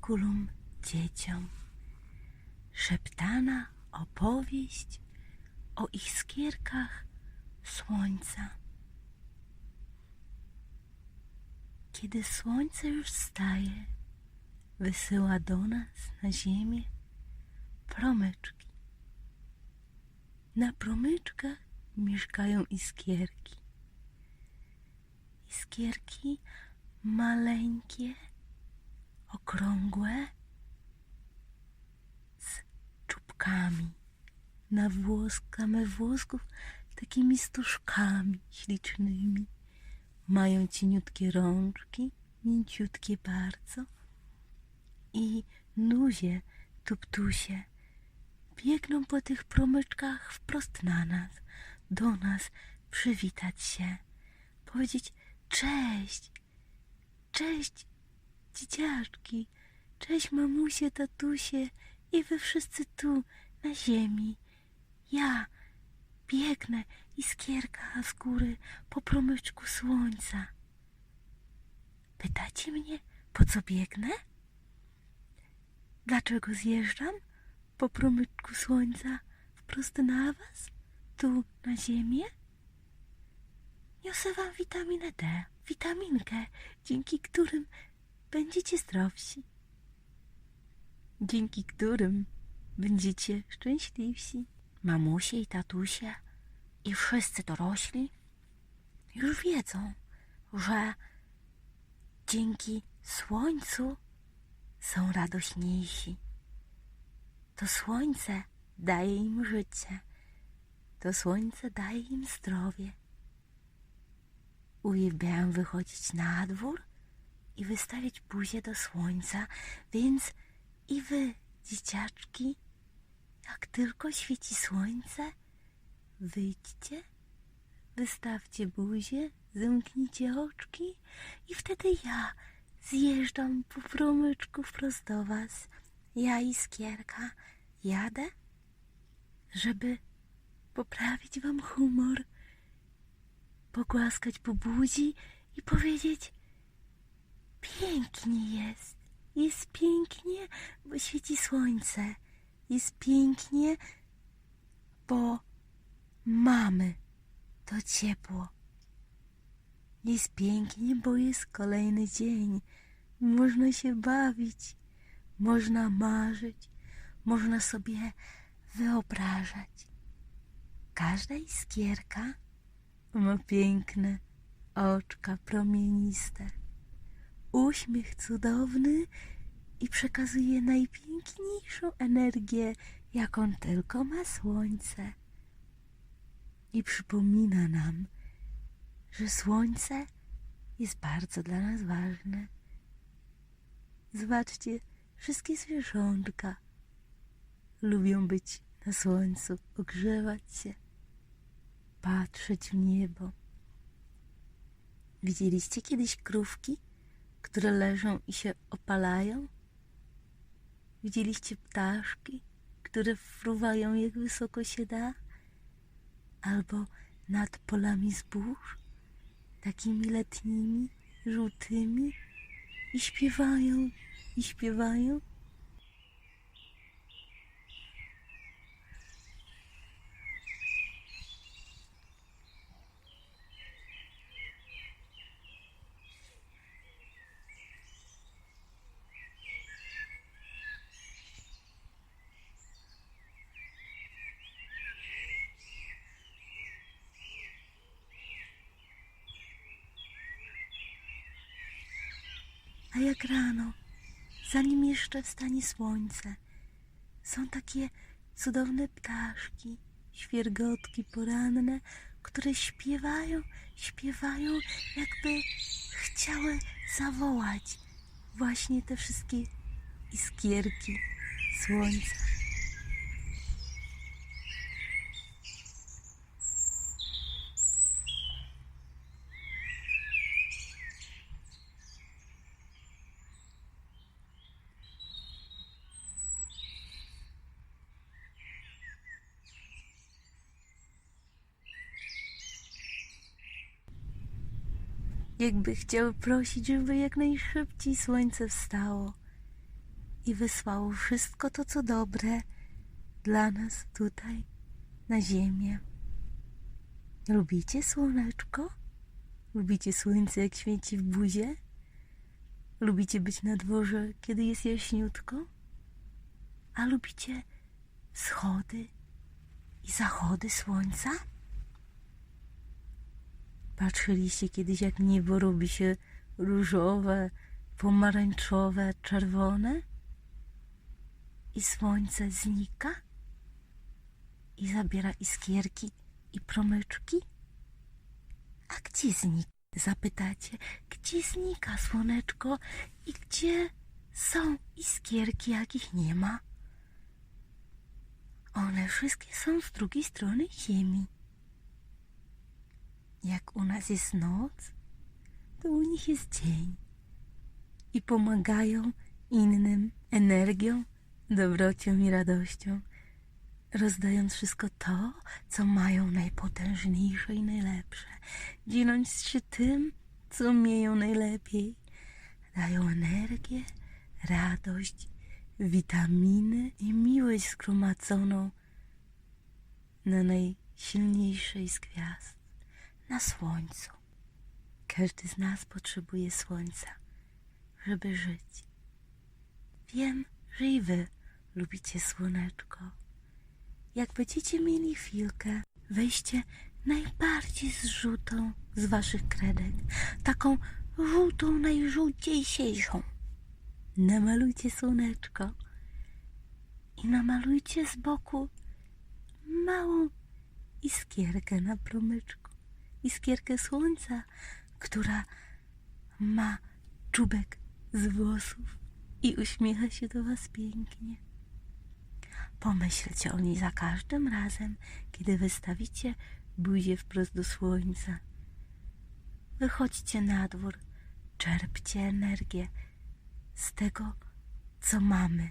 kanikulum dzieciom. Szeptana opowieść o iskierkach słońca. Kiedy słońce już wstaje, wysyła do nas na ziemię promyczki. Na promyczkach mieszkają iskierki. Iskierki maleńkie, okrągłe, z czubkami, nawłoskane włosków takimi stużkami ślicznymi. Mają cieniutkie rączki, mięciutkie bardzo. I nuzie, tuptusie biegną po tych promyczkach wprost na nas, do nas przywitać się, powiedzieć cześć, cześć dzieciaczki, cześć mamusie, tatusie i wy wszyscy tu na ziemi. Ja biegnę iskierka z góry po promyczku słońca. Pytacie mnie, po co biegnę? Dlaczego zjeżdżam po promyczku słońca wprost na was, tu na ziemię? Niosę wam witaminę D, witaminkę, dzięki którym będziecie zdrowsi. Dzięki którym będziecie szczęśliwsi. Mamusie i tatusie i wszyscy dorośli już wiedzą, że dzięki słońcu są radośniejsi. To słońce daje im życie, to słońce daje im zdrowie. Uwielbiają wychodzić na dwór i wystawiać buzię do słońca, więc i wy, dzieciaczki, jak tylko świeci słońce, wyjdźcie, wystawcie buzię, zamknijcie oczki i wtedy ja zjeżdżam po promyczku wprost do was. Ja iskierka jadę, żeby poprawić wam humor, pogłaskać po buzi i powiedzieć pięknie jest, jest pięknie, bo świeci słońce, jest pięknie, bo mamy to ciepło. Jest pięknie, bo jest kolejny dzień. Można się bawić, można marzyć, można sobie wyobrażać. Każda iskierka ma piękne oczka promieniste, uśmiech cudowny i przekazuje najpiękniejszą energię, jaką tylko ma słońce. I przypomina nam, że słońce jest bardzo dla nas ważne. Zobaczcie, wszystkie zwierzątka lubią być na słońcu, ogrzewać się, patrzeć w niebo. Widzieliście kiedyś krówki, które leżą i się opalają? Widzieliście ptaszki, które fruwają jak wysoko się da? Albo nad polami zbóż, takimi letnimi, żółtymi i śpiewają, i śpiewają? Jak rano, zanim jeszcze wstanie słońce, są takie cudowne ptaszki, świergotki poranne, które śpiewają, śpiewają, jakby chciały zawołać właśnie te wszystkie iskierki słońca. Jakby chciały prosić, żeby jak najszybciej słońce wstało. i wysłało wszystko to, co dobre dla nas tutaj na ziemię. Lubicie słoneczko? Lubicie słońce, jak świeci w buzie? Lubicie być na dworze, kiedy jest jaśniutko? A lubicie wschody i zachody słońca? Patrzyliście kiedyś, jak niebo robi się różowe, pomarańczowe, czerwone? I słońce znika? I zabiera iskierki i promyczki? A gdzie znika? Zapytacie, gdzie znika słoneczko i gdzie są iskierki, jakich nie ma? One wszystkie są z drugiej strony Ziemi. Jak u nas jest noc, to u nich jest dzień. I pomagają innym energią, dobrocią i radością, rozdając wszystko to, co mają najpotężniejsze i najlepsze, dzieląc się tym, co umieją najlepiej. Dają energię, radość, witaminy i miłość zgromadzoną na najsilniejszej z gwiazd, na słońcu. Każdy z nas potrzebuje słońca, żeby żyć. Wiem, że i wy lubicie słoneczko. Jak będziecie mieli chwilkę, weźcie najbardziej zrzutą z waszych kredek, taką żółtą, najżółciejszą. Namalujcie słoneczko i namalujcie z boku małą iskierkę na promyczku, iskierkę słońca, która ma czubek z włosów i uśmiecha się do was pięknie. Pomyślcie o niej za każdym razem, kiedy wystawicie buzię wprost do słońca. Wychodźcie na dwór, czerpcie energię z tego, co mamy.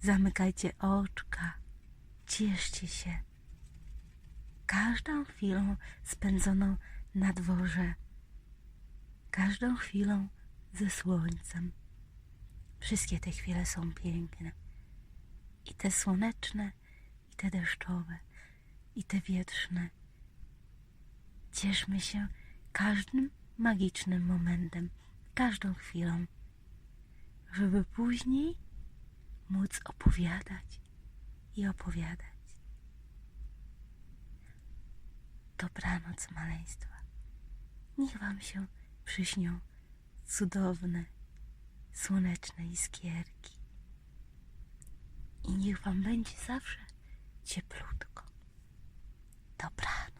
Zamykajcie oczka, cieszcie się każdą chwilą spędzoną na dworze, każdą chwilą ze słońcem. Wszystkie te chwile są piękne. I te słoneczne, i te deszczowe, i te wietrzne. Cieszmy się każdym magicznym momentem, każdą chwilą, żeby później móc opowiadać i opowiadać. Dobranoc, maleństwa. Niech wam się przyśnią cudowne, słoneczne iskierki. I niech wam będzie zawsze cieplutko. Dobranoc.